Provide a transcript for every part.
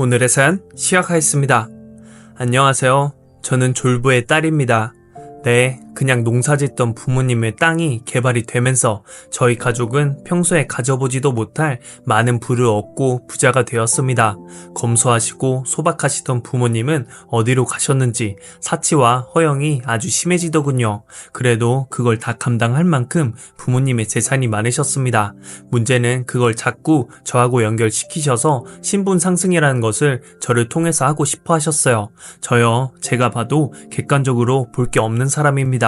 오늘의 사연 시작하겠습니다. 안녕하세요. 저는 졸부의 딸입니다. 네, 그냥 농사 짓던 부모님의 땅이 개발이 되면서 저희 가족은 평소에 가져보지도 못할 많은 부를 얻고 부자가 되었습니다. 검소하시고 소박하시던 부모님은 어디로 가셨는지 사치와 허영이 아주 심해지더군요. 그래도 그걸 다 감당할 만큼 부모님의 재산이 많으셨습니다. 문제는 그걸 자꾸 저하고 연결시키셔서 신분 상승이라는 것을 저를 통해서 하고 싶어 하셨어요. 저요, 제가 봐도 객관적으로 볼 게 없는 사람입니다.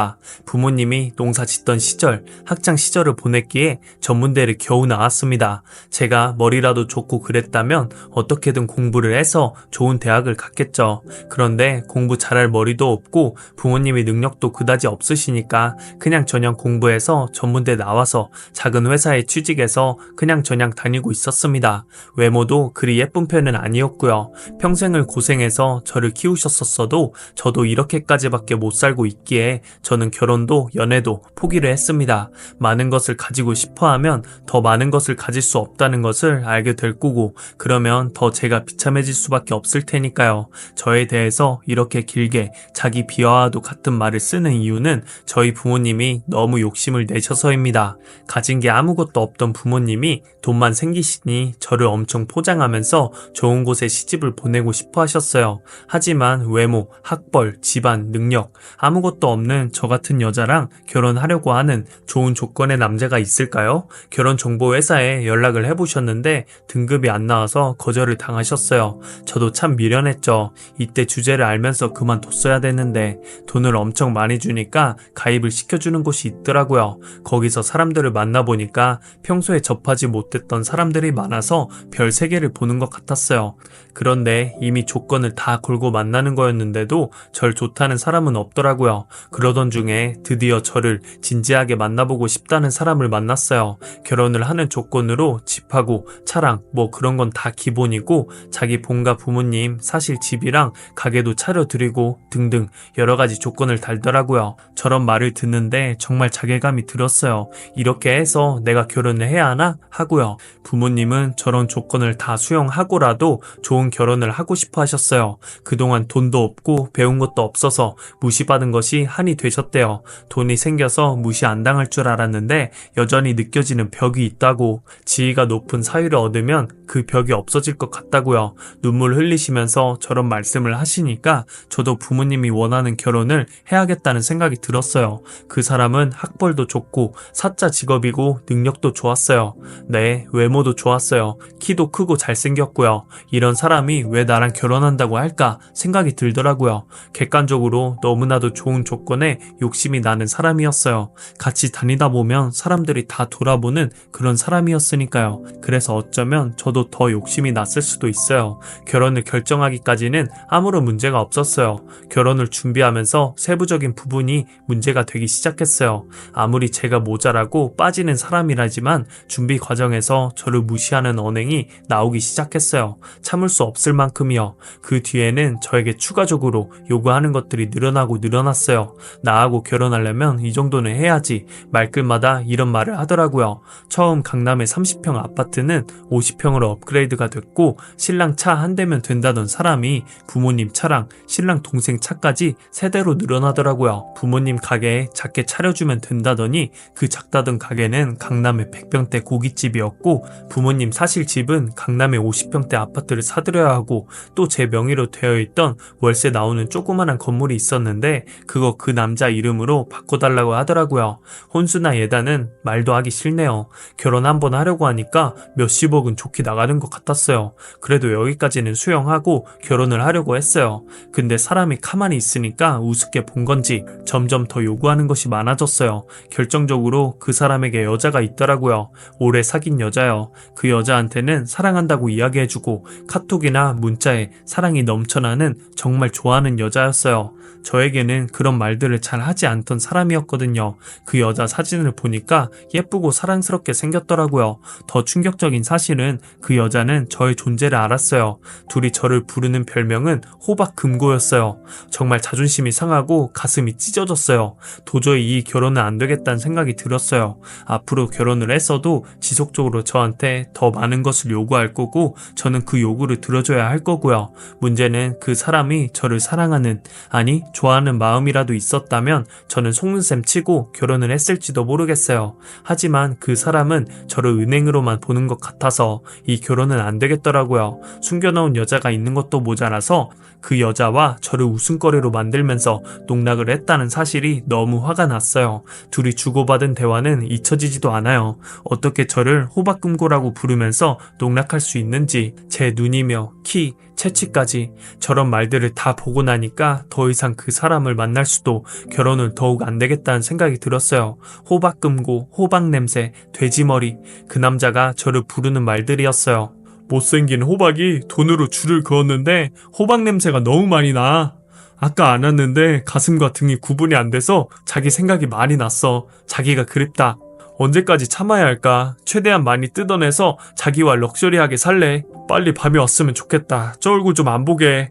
부모님이 농사 짓던 시절, 학창 시절을 보냈기에 전문대를 겨우 나왔습니다. 제가 머리라도 좋고 그랬다면 어떻게든 공부를 해서 좋은 대학을 갔겠죠. 그런데 공부 잘할 머리도 없고 부모님이 능력도 그다지 없으시니까 그냥 저냥 공부해서 전문대 나와서 작은 회사에 취직해서 그냥 저냥 다니고 있었습니다. 외모도 그리 예쁜 편은 아니었고요. 평생을 고생해서 저를 키우셨었어도 저도 이렇게까지밖에 못 살고 있기에 저는 결혼도 연애도 포기를 했습니다. 많은 것을 가지고 싶어 하면 더 많은 것을 가질 수 없다는 것을 알게 될 거고 그러면 더 제가 비참해질 수밖에 없을 테니까요. 저에 대해서 이렇게 길게 자기 비하와도 같은 말을 쓰는 이유는 저희 부모님이 너무 욕심을 내셔서입니다. 가진 게 아무것도 없던 부모님이 돈만 생기시니 저를 엄청 포장하면서 좋은 곳에 시집을 보내고 싶어 하셨어요. 하지만 외모, 학벌, 집안, 능력 아무것도 없는 저 같은 여자랑 결혼하려고 하는 좋은 조건의 남자가 있을까요? 결혼 정보 회사에 연락을 해보셨는데 등급이 안 나와서 거절을 당하셨어요. 저도 참 미련했죠. 이때 주제를 알면서 그만뒀어야 됐는데 돈을 엄청 많이 주니까 가입을 시켜주는 곳이 있더라고요. 거기서 사람들을 만나보니까 평소에 접하지 못했던 사람들이 많아서 별 3개를 보는 것 같았어요. 그런데 이미 조건을 다 걸고 만나는 거였는데도 절 좋다는 사람은 없더라고요. 그러던 중에 드디어 저를 진지하게 만나보고 싶다는 사람을 만났어요. 결혼을 하는 조건으로 집하고 차랑 뭐 그런 건 다 기본이고 자기 본가 부모님 사실 집이랑 가게도 차려드리고 등등 여러 가지 조건을 달더라고요. 저런 말을 듣는데 정말 자괴감이 들었어요. 이렇게 해서 내가 결혼을 해야 하나 하고요. 부모님은 저런 조건을 다 수용하고라도 좋은 결혼을 하고 싶어 하셨어요. 그동안 돈도 없고 배운 것도 없어서 무시받은 것이 한이 되셨대요. 돈이 생겨서 무시 안 당할 줄 알았는데 여전히 느껴지는 벽이 있다고 지위가 높은 사유를 얻으면 그 벽이 없어질 것 같다고요. 눈물 흘리시면서 저런 말씀을 하시니까 저도 부모님이 원하는 결혼을 해야겠다는 생각이 들었어요. 그 사람은 학벌도 좋고 사자 직업이고 능력도 좋았어요. 네, 외모도 좋았어요. 키도 크고 잘생겼고요. 이런 사람 이 왜 나랑 결혼한다고 할까 생각이 들더라고요. 객관적으로 너무나도 좋은 조건에 욕심이 나는 사람이었어요. 같이 다니다 보면 사람들이 다 돌아보는 그런 사람이었으니까요. 그래서 어쩌면 저도 더 욕심이 났을 수도 있어요. 결혼을 결정하기까지는 아무런 문제가 없었어요. 결혼을 준비하면서 세부적인 부분이 문제가 되기 시작했어요. 아무리 제가 모자라고 빠지는 사람이라지만 준비 과정에서 저를 무시하는 언행이 나오기 시작했어요. 참을 수 없을 만큼이요. 그 뒤에는 저에게 추가적으로 요구하는 것들이 늘어나고 늘어났어요. 나하고 결혼하려면 이 정도는 해야지. 말끝마다 이런 말을 하더라고요. 처음 강남의 30평 아파트는 50평으로 업그레이드가 됐고 신랑 차 한 대면 된다던 사람이 부모님 차랑 신랑 동생 차까지 세대로 늘어나더라고요. 부모님 가게에 작게 차려주면 된다더니 그 작다던 가게는 강남의 100평대 고깃집이었고 부모님 사실 집은 강남의 50평대 아파트를 사 들여야 하고 또 제 명의로 되어 있던 월세 나오는 조그만한 건물이 있었는데 그거 그 남자 이름으로 바꿔달라고 하더라고요. 혼수나 예단은 말도 하기 싫네요. 결혼 한번 하려고 하니까 몇십억은 좋게 나가는 것 같았어요. 그래도 여기까지는 수용하고 결혼을 하려고 했어요. 근데 사람이 가만히 있으니까 우습게 본 건지 점점 더 요구하는 것이 많아졌어요. 결정적으로 그 사람에게 여자가 있더라고요. 오래 사귄 여자요. 그 여자한테는 사랑한다고 이야기해주고 카톡 이나 문자에 사랑이 넘쳐나는 정말 좋아하는 여자였어요. 저에게는 그런 말들을 잘 하지 않던 사람이었거든요. 그 여자 사진을 보니까 예쁘고 사랑스럽게 생겼더라고요. 더 충격적인 사실은 그 여자는 저의 존재를 알았어요. 둘이 저를 부르는 별명은 호박 금고였어요. 정말 자존심이 상하고 가슴이 찢어졌어요. 도저히 이 결혼은 안 되겠다는 생각이 들었어요. 앞으로 결혼을 했어도 지속적으로 저한테 더 많은 것을 요구할 거고 저는 그 요구를 들 어줘야 할 거고요. 문제는 그 사람이 저를 사랑하는 아니 좋아하는 마음이라도 있었다면 저는 속는셈 치고 결혼을 했을지도 모르겠어요. 하지만 그 사람은 저를 은행으로만 보는 것 같아서 이 결혼은 안 되겠더라고요. 숨겨놓은 여자가 있는 것도 모자라서 그 여자와 저를 웃음거리로 만들면서 농락을 했다는 사실이 너무 화가 났어요. 둘이 주고받은 대화는 잊혀지지도 않아요. 어떻게 저를 호박금고라고 부르면서 농락할 수 있는지 제 눈이며 키, 채취까지 저런 말들을 다 보고 나니까 더 이상 그 사람을 만날 수도 결혼을 더욱 안 되겠다는 생각이 들었어요. 호박금고, 호박냄새, 돼지머리 그 남자가 저를 부르는 말들이었어요. 못생긴 호박이 돈으로 줄을 그었는데 호박 냄새가 너무 많이 나. 아까 안 왔는데 가슴과 등이 구분이 안 돼서 자기 생각이 많이 났어. 자기가 그립다. 언제까지 참아야 할까? 최대한 많이 뜯어내서 자기와 럭셔리하게 살래. 빨리 밤이 왔으면 좋겠다. 저 얼굴 좀 안 보게.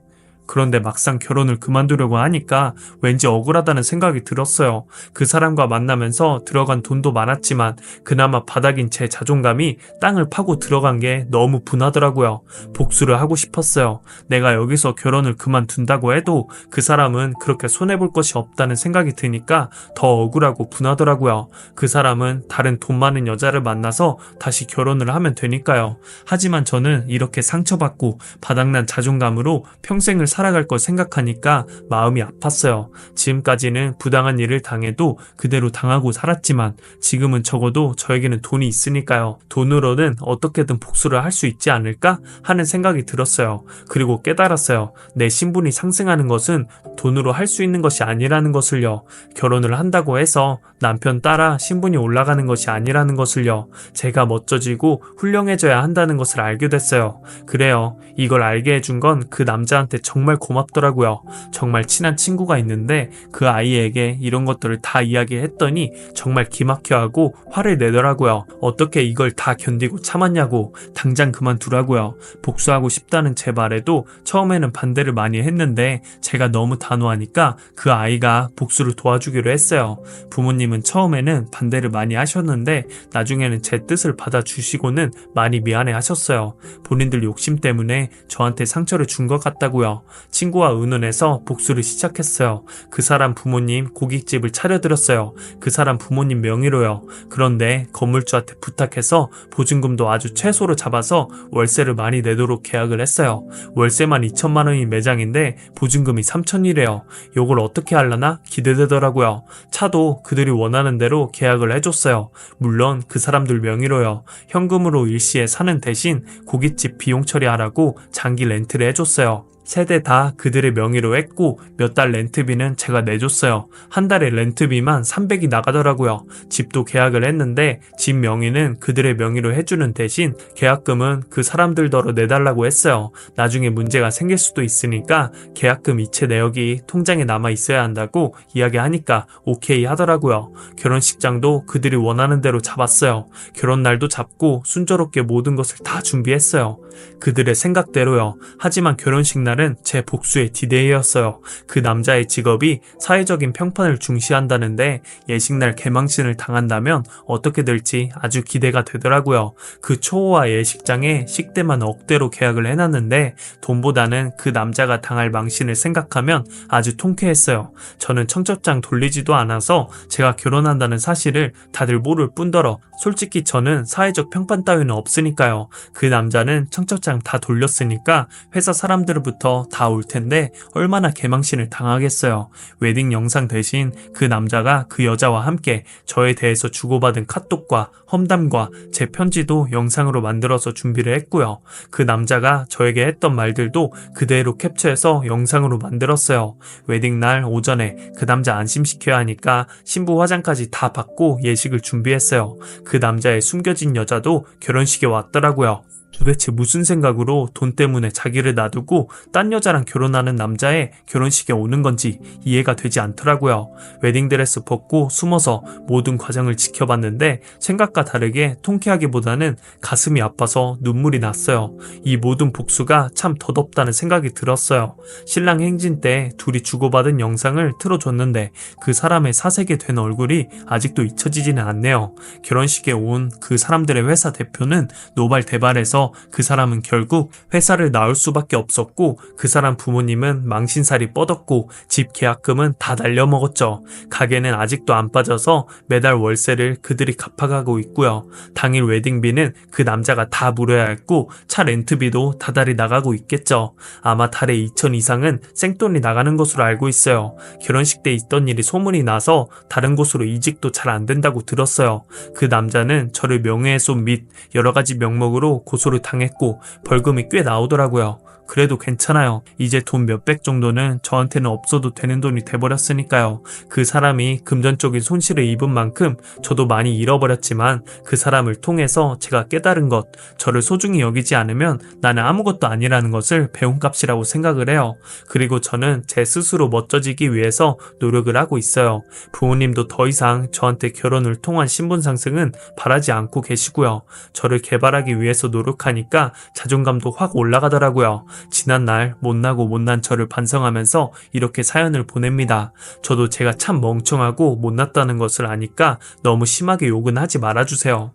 그런데 막상 결혼을 그만두려고 하니까 왠지 억울하다는 생각이 들었어요. 그 사람과 만나면서 들어간 돈도 많았지만 그나마 바닥인 제 자존감이 땅을 파고 들어간 게 너무 분하더라고요. 복수를 하고 싶었어요. 내가 여기서 결혼을 그만둔다고 해도 그 사람은 그렇게 손해볼 것이 없다는 생각이 드니까 더 억울하고 분하더라고요. 그 사람은 다른 돈 많은 여자를 만나서 다시 결혼을 하면 되니까요. 하지만 저는 이렇게 상처받고 바닥난 자존감으로 평생을 살 아갈 걸 생각하니까 마음이 아팠어요. 지금까지는 부당한 일을 당해도 그대로 당하고 살았지만 지금은 적어도 저에게는 돈이 있으니까요. 돈으로는 어떻게든 복수를 할 수 있지 않을까 하는 생각이 들었어요. 그리고 깨달았어요. 내 신분이 상승하는 것은 돈으로 할 수 있는 것이 아니라는 것을요. 결혼을 한다고 해서 남편 따라 신분이 올라가는 것이 아니라는 것을요. 제가 멋져지고 훌륭해져야 한다는 것을 알게 됐어요. 그래요. 이걸 알게 해준 건 그 남자한테 정말 고맙더라고요. 정말 친한 친구가 있는데 그 아이에게 이런 것들을 다 이야기했더니 정말 기막혀하고 화를 내더라고요. 어떻게 이걸 다 견디고 참았냐고 당장 그만두라고요. 복수하고 싶다는 제 말에도 처음에는 반대를 많이 했는데 제가 너무 단호하니까 그 아이가 복수를 도와주기로 했어요. 부모님은 처음에는 반대를 많이 하셨는데 나중에는 제 뜻을 받아주시고는 많이 미안해 하셨어요. 본인들 욕심 때문에 저한테 상처를 준 것 같다고요. 친구와 의논해서 복수를 시작했어요. 그 사람 부모님 고깃집을 차려드렸어요. 그 사람 부모님 명의로요. 그런데 건물주한테 부탁해서 보증금도 아주 최소로 잡아서 월세를 많이 내도록 계약을 했어요. 월세만 2천만 원인 매장인데 보증금이 3천이래요. 요걸 어떻게 하려나 기대되더라고요. 차도 그들이 원하는 대로 계약을 해줬어요. 물론 그 사람들 명의로요. 현금으로 일시에 사는 대신 고깃집 비용 처리하라고 장기 렌트를 해줬어요. 세대 다 그들의 명의로 했고 몇 달 렌트비는 제가 내줬어요. 한 달에 렌트비만 300이 나가더라고요. 집도 계약을 했는데 집 명의는 그들의 명의로 해주는 대신 계약금은 그 사람들더러 내달라고 했어요. 나중에 문제가 생길 수도 있으니까 계약금 이체 내역이 통장에 남아 있어야 한다고 이야기하니까 오케이 하더라고요. 결혼식장도 그들이 원하는 대로 잡았어요. 결혼 날도 잡고 순조롭게 모든 것을 다 준비했어요. 그들의 생각대로요. 하지만 결혼식 날은 제 복수의 디데이였어요. 그 남자의 직업이 사회적인 평판을 중시한다는데 예식날 개망신을 당한다면 어떻게 될지 아주 기대가 되더라고요. 그 초호화 예식장에 식대만 억대로 계약을 해놨는데 돈보다는 그 남자가 당할 망신을 생각하면 아주 통쾌했어요. 저는 청첩장 돌리지도 않아서 제가 결혼한다는 사실을 다들 모를 뿐더러 솔직히 저는 사회적 평판 따위는 없으니까요. 그 남자는 청첩장 다 돌렸으니까 회사 사람들부터 다 올 텐데 얼마나 개망신을 당하겠어요. 웨딩 영상 대신 그 남자가 그 여자와 함께 저에 대해서 주고받은 카톡과 험담과 제 편지도 영상으로 만들어서 준비를 했고요. 그 남자가 저에게 했던 말들도 그대로 캡처해서 영상으로 만들었어요. 웨딩 날 오전에 그 남자 안심시켜야 하니까 신부 화장까지 다 받고 예식을 준비했어요. 그 남자의 숨겨진 여자도 결혼식에 왔더라고요. 도대체 무슨 생각으로 돈 때문에 자기를 놔두고 딴 여자랑 결혼하는 남자의 결혼식에 오는 건지 이해가 되지 않더라고요. 웨딩드레스 벗고 숨어서 모든 과정을 지켜봤는데 생각과 다르게 통쾌하기보다는 가슴이 아파서 눈물이 났어요. 이 모든 복수가 참 덧없다는 생각이 들었어요. 신랑 행진 때 둘이 주고받은 영상을 틀어줬는데 그 사람의 사색이 된 얼굴이 아직도 잊혀지지는 않네요. 결혼식에 온 그 사람들의 회사 대표는 노발대발해서 그 사람은 결국 회사를 나올 수밖에 없었고 그 사람 부모님은 망신살이 뻗었고 집 계약금은 다 날려먹었죠. 가게는 아직도 안 빠져서 매달 월세를 그들이 갚아가고 있고요. 당일 웨딩비는 그 남자가 다 물어야 했고 차 렌트비도 다달이 나가고 있겠죠. 아마 달에 2천 이상은 생돈이 나가는 것으로 알고 있어요. 결혼식 때 있던 일이 소문이 나서 다른 곳으로 이직도 잘 안 된다고 들었어요. 그 남자는 저를 명예훼손 및 여러 가지 명목으로 고소를 당했고 벌금이 꽤 나오더라고요. 그래도 괜찮아요. 이제 돈 몇백 정도는 저한테는 없어도 되는 돈이 돼버렸으니까요. 그 사람이 금전적인 손실을 입은 만큼 저도 많이 잃어버렸지만 그 사람을 통해서 제가 깨달은 것, 저를 소중히 여기지 않으면 나는 아무것도 아니라는 것을 배운 값이라고 생각을 해요. 그리고 저는 제 스스로 멋져지기 위해서 노력을 하고 있어요. 부모님도 더 이상 저한테 결혼을 통한 신분 상승은 바라지 않고 계시고요. 저를 개발하기 위해서 노력 하니까 자존감도 확 올라가더라고요. 지난날 못나고 못난 저를 반성하면서 이렇게 사연을 보냅니다. 저도 제가 참 멍청하고 못났다는 것을 아니까 너무 심하게 욕은 하지 말아주세요.